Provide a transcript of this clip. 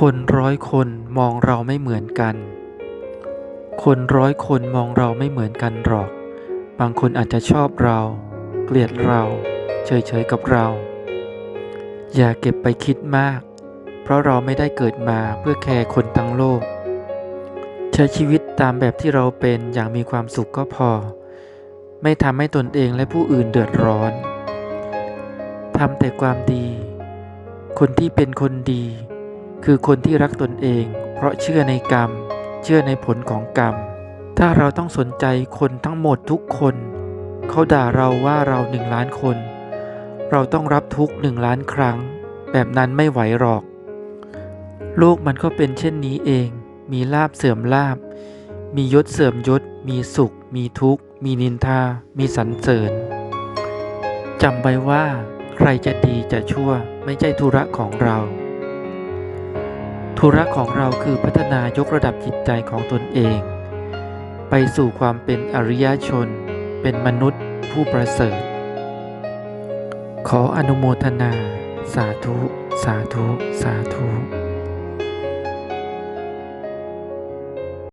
คนร้อยคนมองเราไม่เหมือนกัน คนร้อยคนมองเราไม่เหมือนกันหรอก บางคนอาจจะชอบเรา เกลียดเรา เฉยๆกับเรา อย่าเก็บไปคิดมาก เพราะเราไม่ได้เกิดมาเพื่อแคร์คนทั้งโลก ใช้ชีวิตตามแบบที่เราเป็นอย่างมีความสุขก็พอ ไม่ทำให้ตนเองและผู้อื่นเดือดร้อนทำแต่ความดี คนที่เป็นคนดี คือคนที่รักตนเอง เพราะเชื่อในกรรม เชื่อในผลของกรรม ถ้าเราต้องสนใจคนทั้งหมดทุกคน เขาด่าเราว่าเราหนึ่งล้านคน เราต้องรับทุกหนึ่งล้านครั้ง แบบนั้นไม่ไหวหรอก โลกมันก็เป็นเช่นนี้เอง มีลาบเสื่อมลาบ มียศเสื่อมยศ มีสุข มีทุกข์ มีนินทา มีสรรเสริญจำไว้ว่า ใครจะดีจะชั่วไม่ใช่ธุระของเรา ธุระของเราคือพัฒนายกระดับจิตใจของตนเอง ไปสู่ความเป็นอริยชน เป็นมนุษย์ผู้ประเสริฐ ขออนุโมทนา สาธุ สาธุ สาธุ